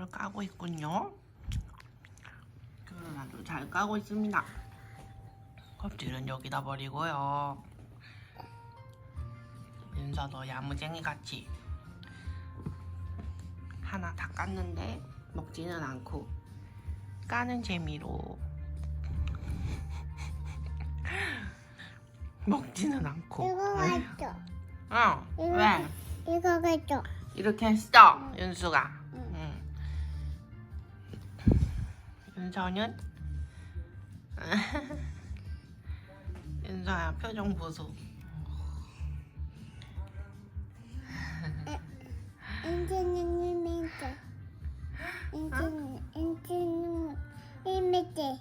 귤을 까고 있군요. 아주 잘 까고 있습니다. 껍질은 여기다 버리고요. 윤서도 야무쟁이 같이 하나 다 깠는데 먹지는 않고 까는 재미로 먹지는 않고 이거 가져. 어 이거 왜? 이거 가져. 이렇게 했어 윤수가 윤서는 윤서야 표정 보소 인제는 이미지. 인제는 인제는 이미지.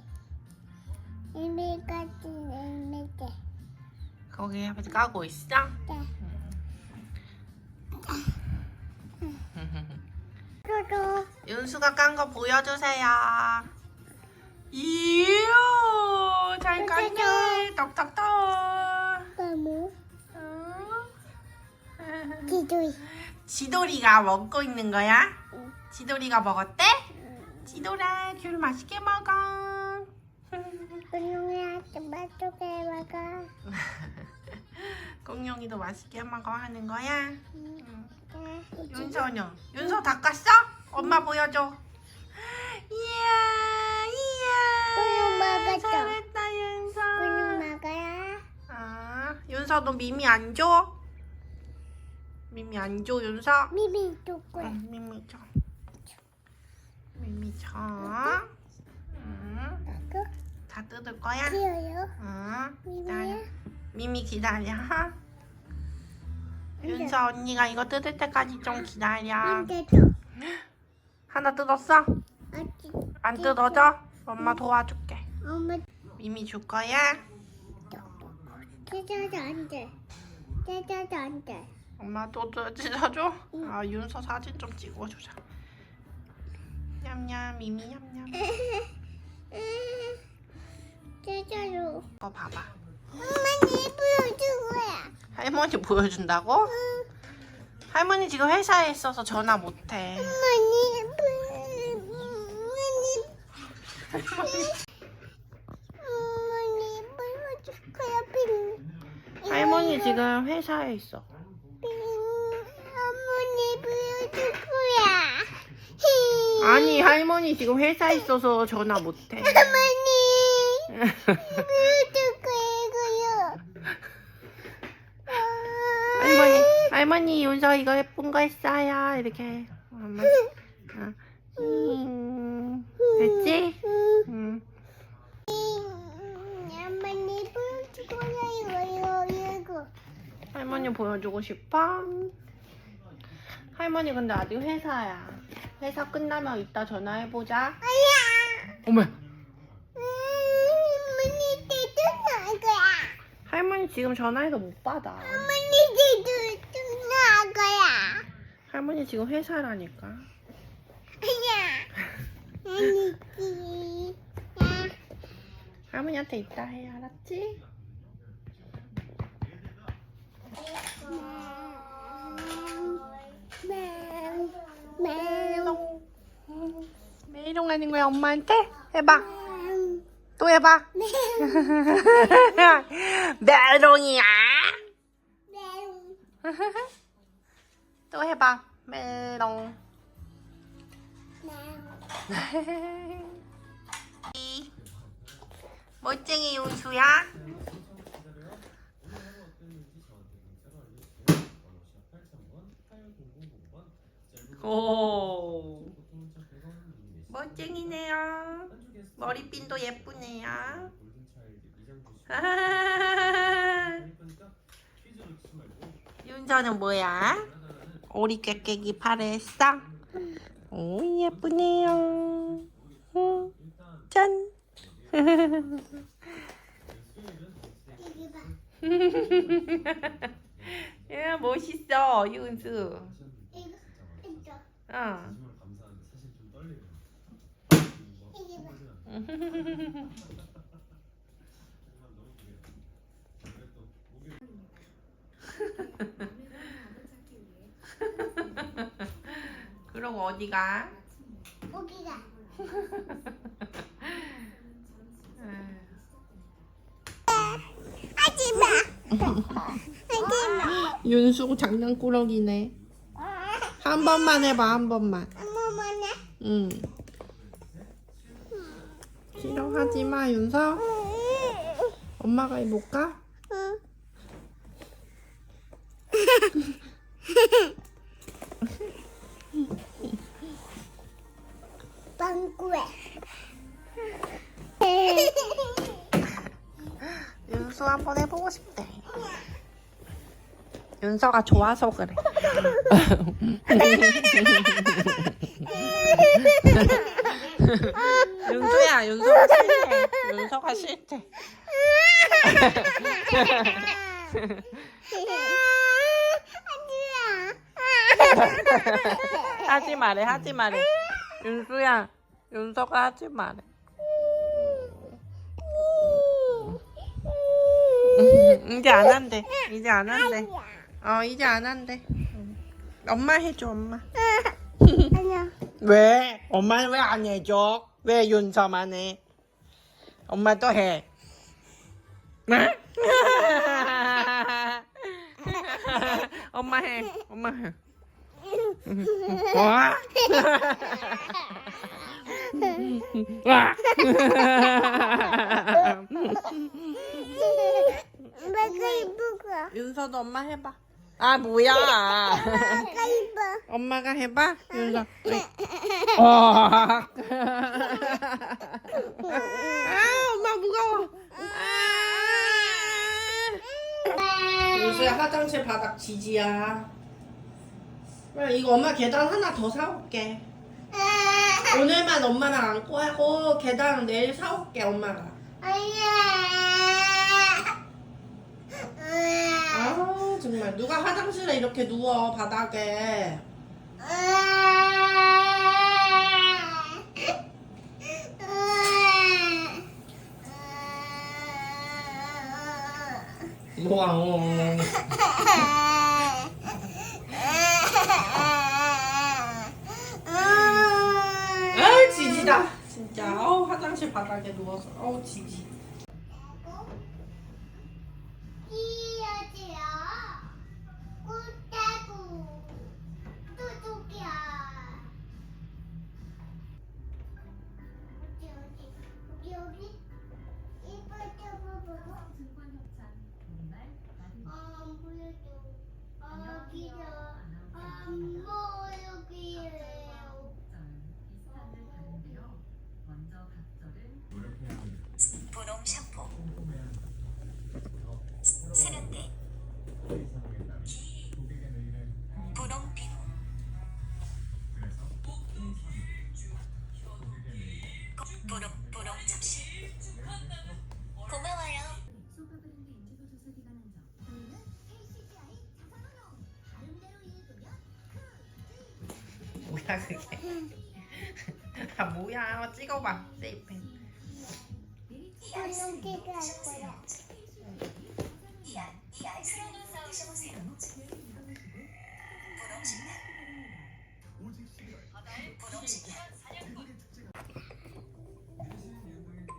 이미까지 이미지. 거기 아버지 까고 있어? 네. 저도 윤수가 깐 거 보여주세요 이야 잘 떡떡떡 너무 어? 기도이. 지돌이가 먹고 있는 거야? 응. 지돌이가 먹었대? 지돌아 귤 맛있게 먹어 분홍이야 맛있게 먹어. 공룡이도 맛있게 먹어 하는 거야? 응. 네. 윤서는? 윤서 다 깠어? 엄마 보여줘 이야 이야 먹었어. 잘했다 윤서 분홍 먹어야. 아, 윤서도 미미 안 줘? 미미 안 줘, 윤서? 미미 두고. 응, 미미 줘. 미미 줘. 응, 다 뜯을 거야? 귀여요. 응. 기다려. 미미 기다려. 윤서 언니가 이거 뜯을 때까지 좀 기다려. 근데도 하나 뜯었어? 아직 안 뜯어져? 엄마 도와줄게. 엄마 미미 줄 거야? 찢어도 안 돼. 찢어도 안 돼. 엄마 또 뜯- 찢어줘? 아, 윤서 사진 좀 찍어주자. 냠냠, 미미 냠냠. 찢어줘. 이거 봐봐. 엄마니 보여준 거야. 할머니 보여준다고? 할머니 지금 회사에 있어서 전화 못해. 엄마니 엄마 니 엄마니 보여줄 거야. 빈. 할머니 지금 회사에 있어. 빈. 어머니 보여줄 거야. 히. 아니 할머니 지금 회사에 있어서 전화 못해. 어머니 보여줄 이거요. 할머니 할머니 윤서 이거 예쁜 거 했어요. 이렇게 엄마. 어. 음, 됐지? 응. 어머니 보여줄 거야 이거요 이거. 할머니 보여주고 싶어? 할머니 근데 아직 회사야. 회사 끝나면 이따 전화해보자. 어머. 어머니 대도 거야. 할머니 지금 전화해서 못 받아. 어머니 대도 나갈 거야. 할머니 지금 회사라니까. 아야. 아니지. 야. 할머니한테 이따 해, 알았지? 메롱. 메롱 하는 거야, 엄마한테? 해봐. 또 해봐. 메롱이야. 또 해봐. 메롱. 멋쟁이 윤수야. 오. 멋쟁이네요. 머리핀도 예쁘네요. 윤서는 뭐야? 오리 꾀깨기 팔에 했어? 오 예쁘네요. 응. 짠. 야 멋있어 윤수. 어. 그러고 어디가? 여기가. 하지 마. 하지 마. 윤수 장난꾸러기네. 한 번만 해봐, 한 번만. 어머머네. 응. 싫어하지 마, 윤서. 엄마가 해볼까? 응. 빵꾸에. 윤수 한번 해보고 싶대. 윤서가 좋아서 그래. 윤수야, 윤서가 싫대. 윤서가 싫대. 하지 말해, 하지 말해. 윤수야, 윤서가 하지 말해. 이제 안 한대. 이제 안 한대. 어, 이제 안 한대. 엄마 해줘, 엄마. 아니야. 왜? 엄마는 왜 안 해줘? 왜 윤서만 해? 엄마도 해. 네? 엄마 해. 엄마 해. 와. 와. 내가 이쁘고. 윤서도 엄마 해봐. 아 뭐야? 내가 이뻐. 엄마가 해봐. 윤서. 어. 아 엄마 무거워. 아. 윤수야 화장실 바닥 지지야. 그래 이거 엄마 계단 하나 더 사올게. 오늘만 엄마랑 안고 하고 계단 내일 사올게 엄마가. 아 정말 누가 화장실에 이렇게 누워 바닥에. 뭐야? 아 지지다 진짜. 어 화장실 바닥에 누워서 어 지지. 어 뭐야 그게? 아 뭐야 찍어봐 세이펜. 거야.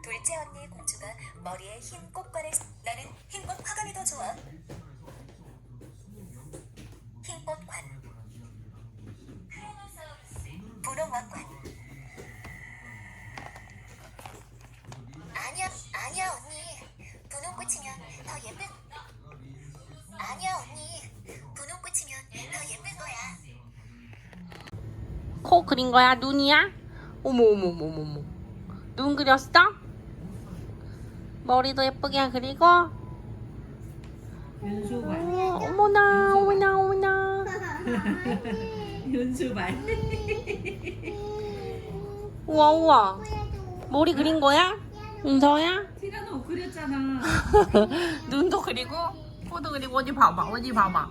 둘째 언니 공주가 머리에 흰 꽃관을 나는 흰꽃 화관이 더 좋아 흰꽃 관 분홍 왕관 아니야 아니야 언니 분홍꽃이면 더 예쁜 아니야 언니 분홍꽃이면 더 예쁠 거야 코 그린 거야? 눈이야? 어머 어머 어머 어머 어머. 눈 그렸어? 머리도 예쁘게 그리고 윤수발 어, 어머나 어머나 어머나 윤수발 우와 우와 머리 그린 거야? 윤서야? 티라노 그렸잖아 눈도 그리고 코도 그리고 어디 봐봐 어디 봐봐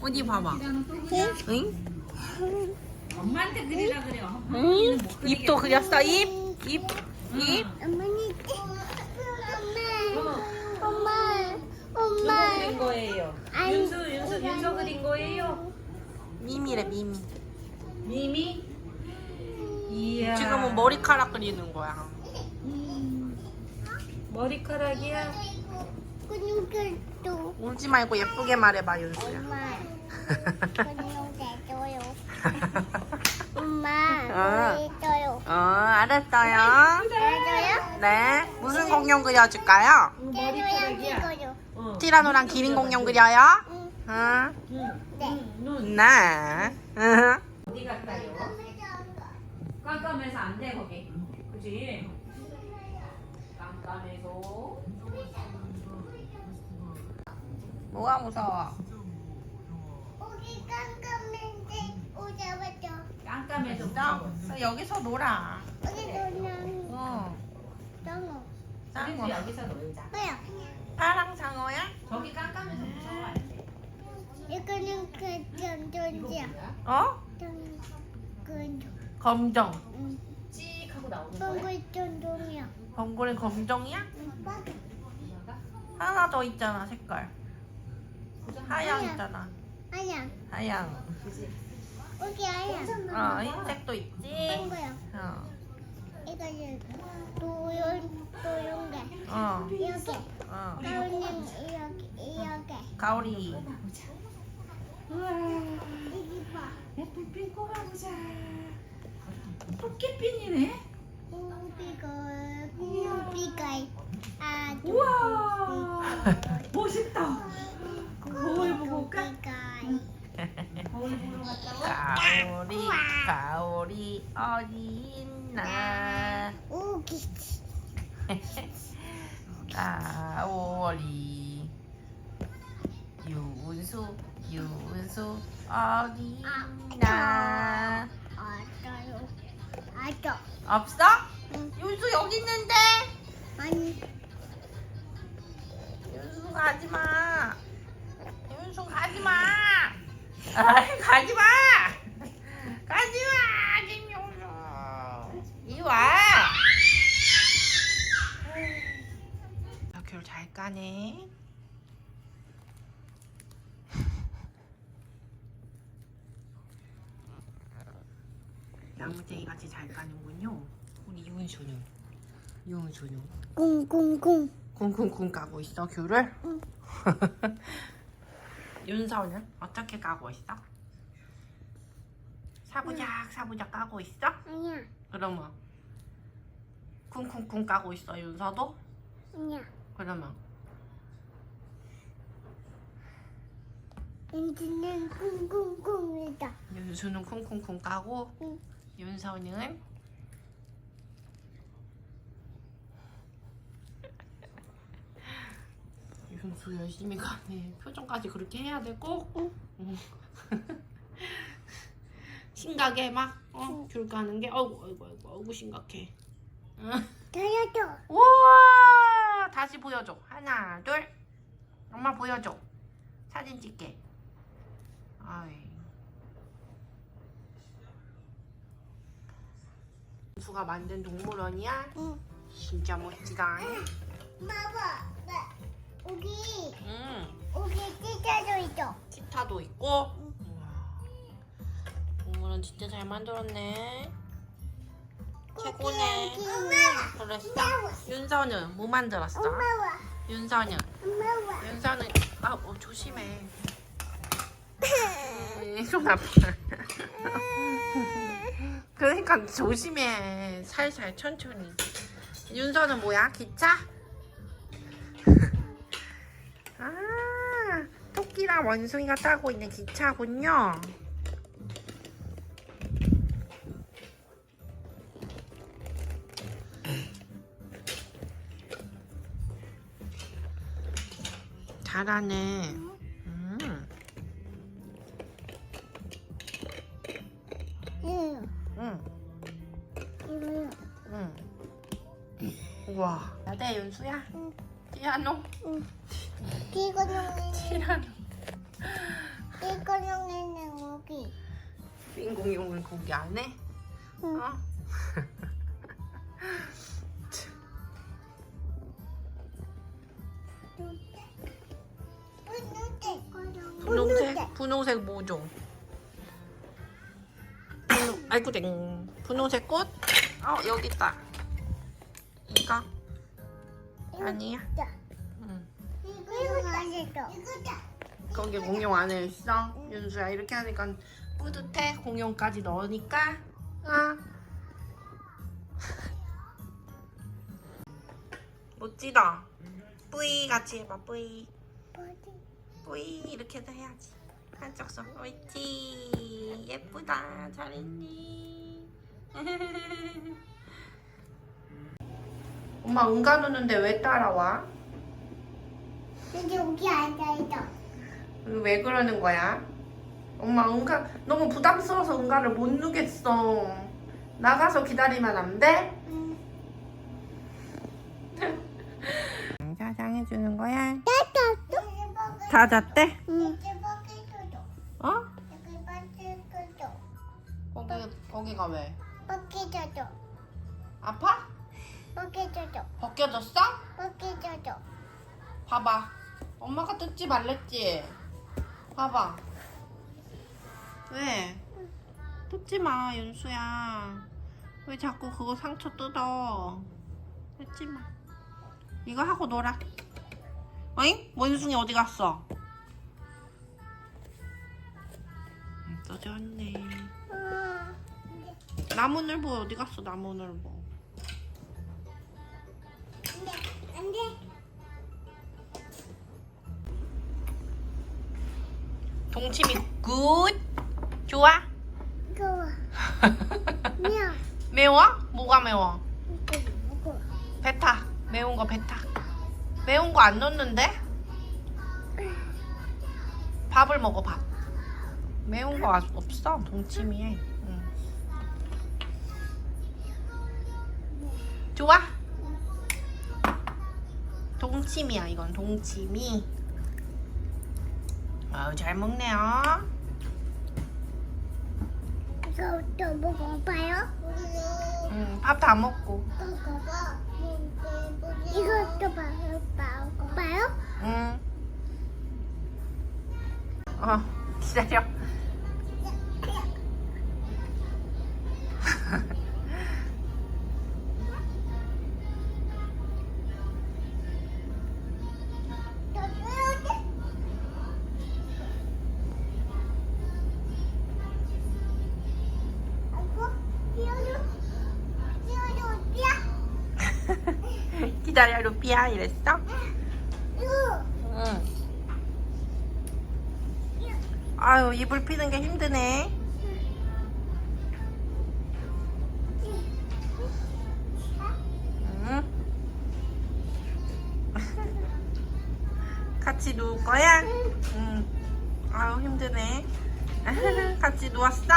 어디 봐봐 티라노 또 그려 응? 엄마한테 그리라 그래 응? 입도 그렸어 입? 입? 입? 어머니, 어, 엄마, 누가 엄마, 그린 거예요? 아니. 윤수 윤수 윤서 그린 거예요? 미미래 미미 미미 이야. 지금은 머리카락 그리는 거야. 머리카락이야. 근육도 울지 말고 예쁘게 말해봐 윤수야. 엄마 근육 내줘요. 엄마 아. 내줘요. 어 알았어요. 내줘요? 네 무슨 공룡 그려줄까요? 내줘요 찍어요. 어. 티라노랑 기린 공룡 그려요? 응. 응. 응. 네. 눈. 네. 응. 어디 갔다요? 깜깜해서 안 돼 거기. 그지? 깜깜해서. 뭐가 무서워? 우리 깜깜한데 오자마자 깜깜해서. 나 여기서 놀아. 우리 너는 어. 너무 우리도 여기서 놀자. 뭐야? 파랑 장어야? 저기 깜깜해서 무서워. 안 돼. 이거는 그 전전지야. 어? 그 검정. 응. 찍 하고 나오는 거야. 동글 전동이야. 범고는 검정이야? 뭐가? 하나 더 있잖아 색깔. 하양. 있잖아. 아니야. 하양. 그지? 여기 아니야. 어 흰색도 있지. 동거야. 어. 이거는 도연 도연게. 어. 이렇게. 어. 가운님 이렇게 이렇게. 가오리. 우와. 여기 봐. 예쁜 핀 꼽아보자. 토끼핀이네. 나무쟁이 같이 잘 까는군요. 우리 윤수는. 윤수는. 꿍꿍꿍. 쿵쿵쿵 까고 있어 귤을? 응. 윤서는 어떻게 까고 있어? 사부작 사부작 까고 있어? 아니야. 그러면 쿵쿵쿵 까고 있어 윤서도? 아니야. 그러면 인지는 꿍꿍꿍이다. 윤수는 쿵쿵쿵 까고 응. 윤서는 윤수 열심히 가네 표정까지 그렇게 해야 되고 응. 심각해 막귤 까는 게? 어이구 어이구 어이구 어이구 심각해. 다이어트. 우와! 다시 보여줘. 하나 둘. 엄마 보여줘. 사진 찍게. 아이 수가 만든 동물원이야? 응. 진짜 멋지다 봐봐. 나 여기 응 여기 찢어져 있어. 기타도 있고 우와 동물원 진짜 잘 만들었네 최고네 엄마. 그랬어 윤서는 뭐 만들었어? 엄마 와. 윤서는 엄마 와. 윤서는 아 어, 조심해 음, 손 아파 그러니까 조심해. 살살 천천히. 윤서는 뭐야? 기차? 아 토끼랑 원숭이가 타고 있는 기차군요. 잘하네 나대 윤수야? 응. 티라노? 응. 티라노. 이거는 여기. 빈공룡은 거기 안에? 응. 어? 분홍색. 분홍색? 분홍색 뭐죠? 분홍, 아이고 땡 분홍색 꽃? 어 여기 있다 이거 아니야? 응. 이거 맛있어. 이거다. 거기 공룡 안에 있어. 윤수야 이렇게 하니까 뿌듯해. 공룡까지 넣으니까. 아 멋지다. 뿌이 같이 해봐 뿌이. 뿌이 이렇게도 해야지. 한쪽 손. 옳지. 예쁘다. 잘했니 엄마 응 가 누는데 왜 따라와? 근데 여기 앉아 있어. 이거 왜 그러는 거야? 엄마 응가 너무 부담스러워서 응가를 못 누겠어 나가서 기다리면 안 돼? 사장해주는 거야? 다 잤대? 응. 어? 거기, 거기가 왜? 벗겨져줘. 아파? 벗겨져줘. 벗겨졌어? 벗겨져줘. 봐봐. 엄마가 뜯지 말랬지? 봐봐. 왜? 뜯지 마, 윤수야. 왜 자꾸 그거 상처 뜯어? 뜯지 마. 이거 하고 놀아. 어잉? 원숭이 어디 갔어? 음, 떠졌네. 응. 나무늘보 어디 갔어, 나무늘보? 동치미 굿! 좋아? 미야. 매워? 뭐가 매워? 베타 매운 거 베타 매운 거 안 넣는데? 밥을 먹어 밥 매운 거 아직 없어 동치미에 응. 좋아? 동치미야 이건 동치미 아우 잘 먹네요 이거 또 먹어봐요. 응, 밥 다 먹고 이것도 먹어봐요. 응. 어, 기다려. 기다려, 루피야. 이랬어? 응. 아유, 이불 피는 게 힘드네. 응. 같이 누울 거야? 응. 아유, 힘드네. 같이 누웠어?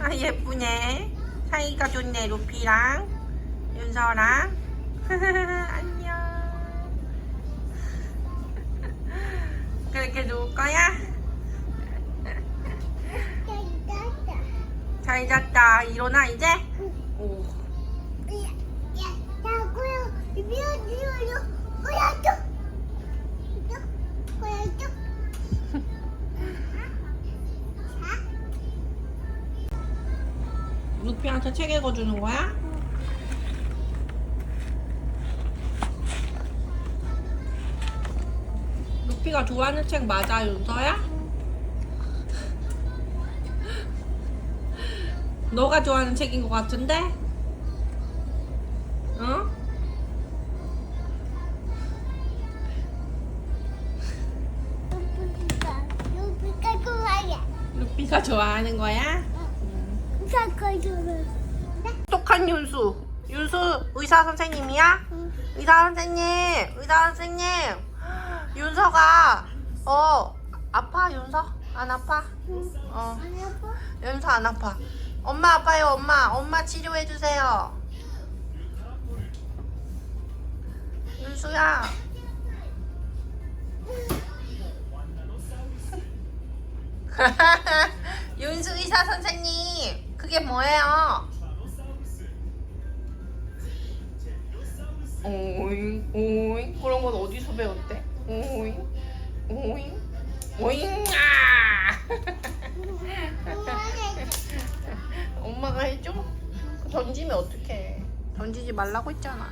아, 예쁘네. 사이가 좋네, 루피랑. 윤서랑. 안녕. 그렇게 누울 거야? 잘 잤다. 일어나, 이제? 오. 루피한테 책 읽어주는 거야? 루피가 좋아하는 책 맞아, 윤서야? 너가 좋아하는 책인 것 같은데? 어? 루피가 좋아하는 거야? 똑똑한 윤수. 윤수 의사 선생님이야? 의사 선생님, 의사 선생님. 윤서가 어 아파 윤서 안 아파? 어 윤서 안 아파. 엄마 아파요 엄마 엄마 치료해 주세요. 윤수야. 윤수 의사 선생님 그게 뭐예요? 오잉 오잉 그런 건 어디서 배웠대? 오잉 오잉 오잉 아! 엄마가 해줘? 던지면 어떡해. 던지지 말라고 했잖아.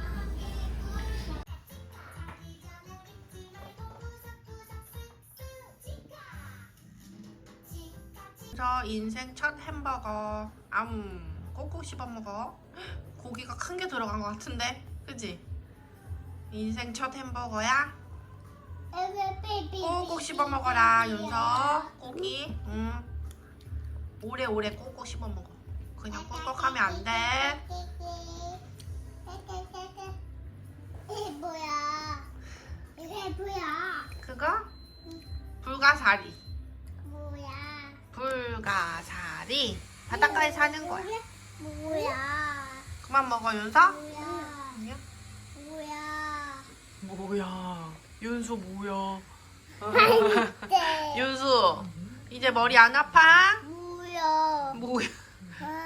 저 인생 첫 햄버거. 암, 꼭꼭 씹어 먹어. 고기가 큰 게 들어간 것 같은데, 그지? 인생 첫 햄버거야. 꼭꼭 씹어 먹어라, 윤서. 고기. 응. 오래오래 꼭꼭 씹어 먹어. 그냥 꼭꼭 하면 안 돼. 이게 뭐야? 이게 뭐야? 그거? 불가사리. 뭐야? 불가사리. 바닷가에 사는 거야. 뭐야? 그만 먹어, 윤서. 뭐야? 뭐야? 뭐야. 윤수 뭐야. 네. 윤수, 이제 머리 안 아파? 뭐야? 뭐야.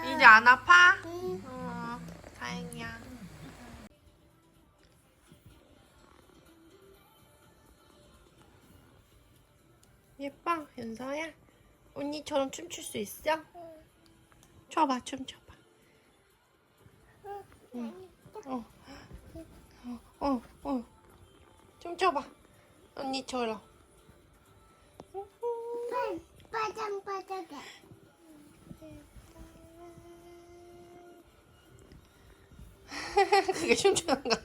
이제 안 아파? 응. 어, 다행이야. 예뻐, 윤서야. 언니처럼 춤출 수 있어? 춰봐, 춤춰봐. 응. 어. 어, 어, 어. 춤춰봐. 언니처럼. 빠장 빠장해. 그게 춤추는 거야.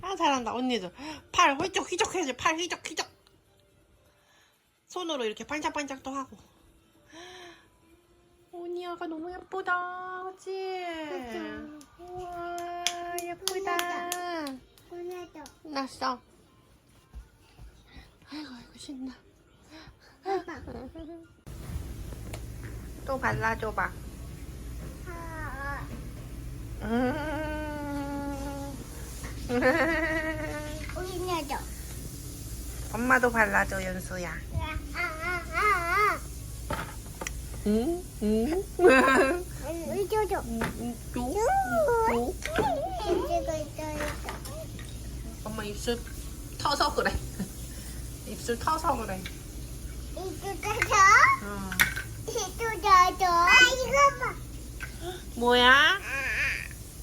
아 잘한다 언니도 팔 휘적 휘적 해야지 팔 휘적 휘적 손으로 이렇게 반짝반짝 또 하고 언니야가 너무 예쁘다 그치? 우와 오늘도 났어 아이고 아이고 신나. 또 발라줘봐 아, 음. 오늘도. 엄마도 발라줘 연수야 아, 아, 아, 응? 응? 아. 이쪽도. 또? 이쪽도 있어. 엄마 입술 터서 그래. 입술 터서 그래. 어. 이쪽도. 아, 이거 봐. 뭐야?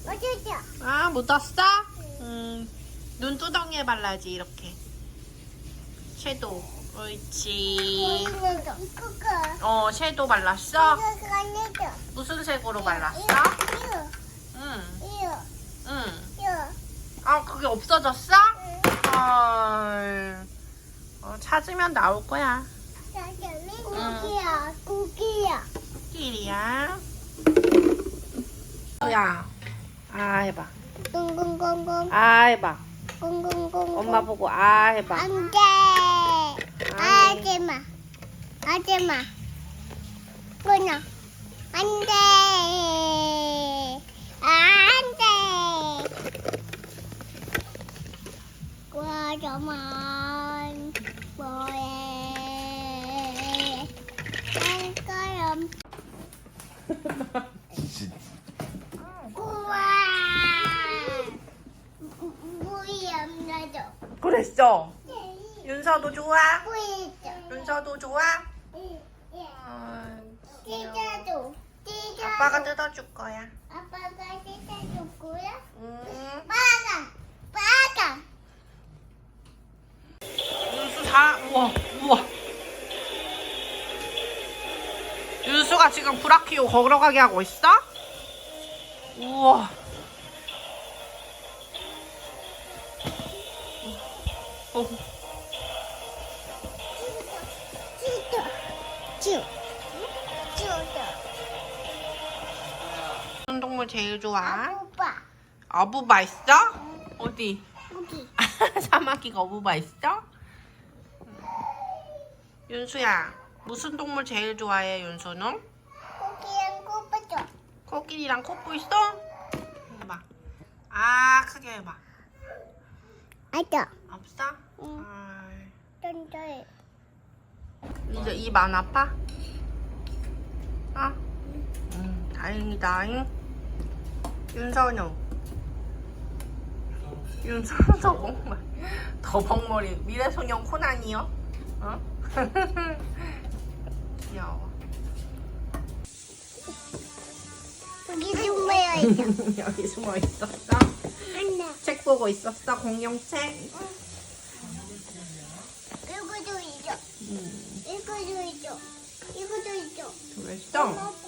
어쩌죠? 아 묻었어? 음. 눈 두덩이에 발라야지 이렇게. 섀도우. 옳지. 이거가. 어 섀도우 발랐어? 이거가. 무슨 색으로 발랐어? 이거, 응. 이거, 응. 아 그게 없어졌어? 헐. 어, 찾으면 나올 거야. 고기야, 고기야. 길이야. 야. 아 해봐. 꽁꽁꽁꽁, 아 해봐. 꽁꽁꽁꽁. 엄마 보고 아 해봐. 안 돼. 하지 마. 하지 마. 끊어. 안 돼. 과자만 뭐해. 한 거럼. 우와. 물이 없나죠? 그랬어. 윤서도 좋아? 물이 있죠? 윤서도 좋아? 응, 예. 아, 귀여워. 찢어줘. 찢어줘. 아빠가 뜯어줄 거야. 아빠가 찢어줄 거야? 음. 빠가. 빠가. 윤수 다 우와 우와. 윤수가 지금 브라키오 걸어가게 하고 있어? 우와. 어. 무슨 동물 제일 좋아? 아빠. 어부바 있어? 어디? 여기. 사마귀가 어부바 있어? 윤수야, 무슨 동물 제일 좋아해, 윤수는? 고기랑 꼬빠줘. 코끼리랑 코뿔 있어? 해봐. 아, 크게 해봐. 아죠. 없어? 응. 아, 던져요. 이제 입 안 아파? 어? 음, 다행이다. 잉? 윤선우. 윤선우 더벅머리. 더벅머리. 미래소년 코난이요? 어? 여기 숨어요 이거. 여기 숨어 있었어. 안나. 책 보고 있었어. 공룡책. 이거도 있어. 음. 이거도 있어. 이거도 있어. 그랬어.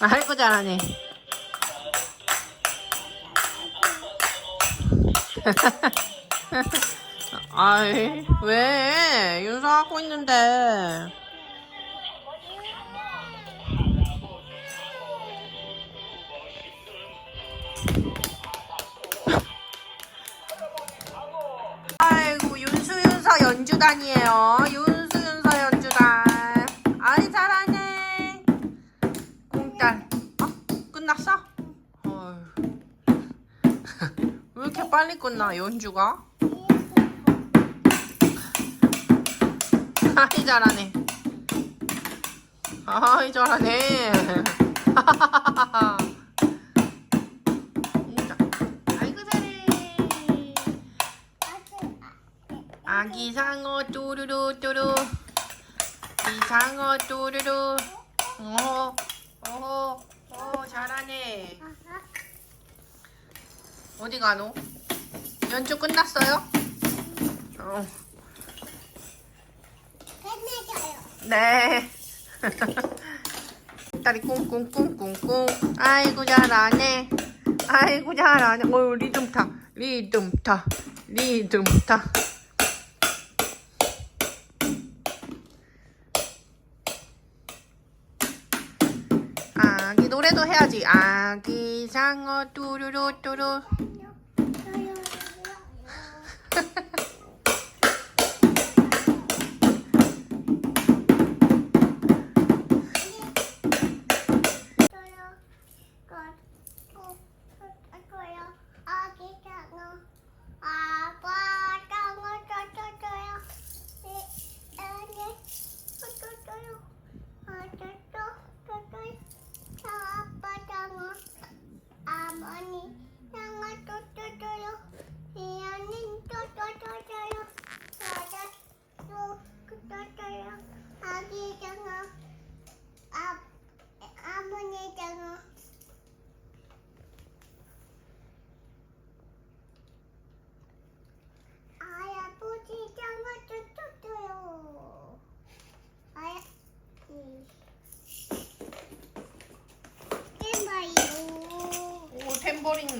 아이고 잘하네. 아이 왜 윤서 하고 있는데 아이고 윤수 윤서 연주단이에요 윤 빨리 끝나 연주가? 아이 잘하네 아이 잘하네. 아이고 잘해 아기 상어 뚜루루 뚜루 이상어 뚜루루 어허 어허 어 잘하네 어디 가노? 연주 끝났어요? 어. 네. 딸이 꿍꿍꿍꿍꿍. 아이고 잘하네. 아이고 잘하네. 어 리듬 타. 리듬 타. 리듬 타. 아기 노래도 해야지. 아기 상어 뚜루루 뚜루.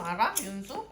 알아? 윤수?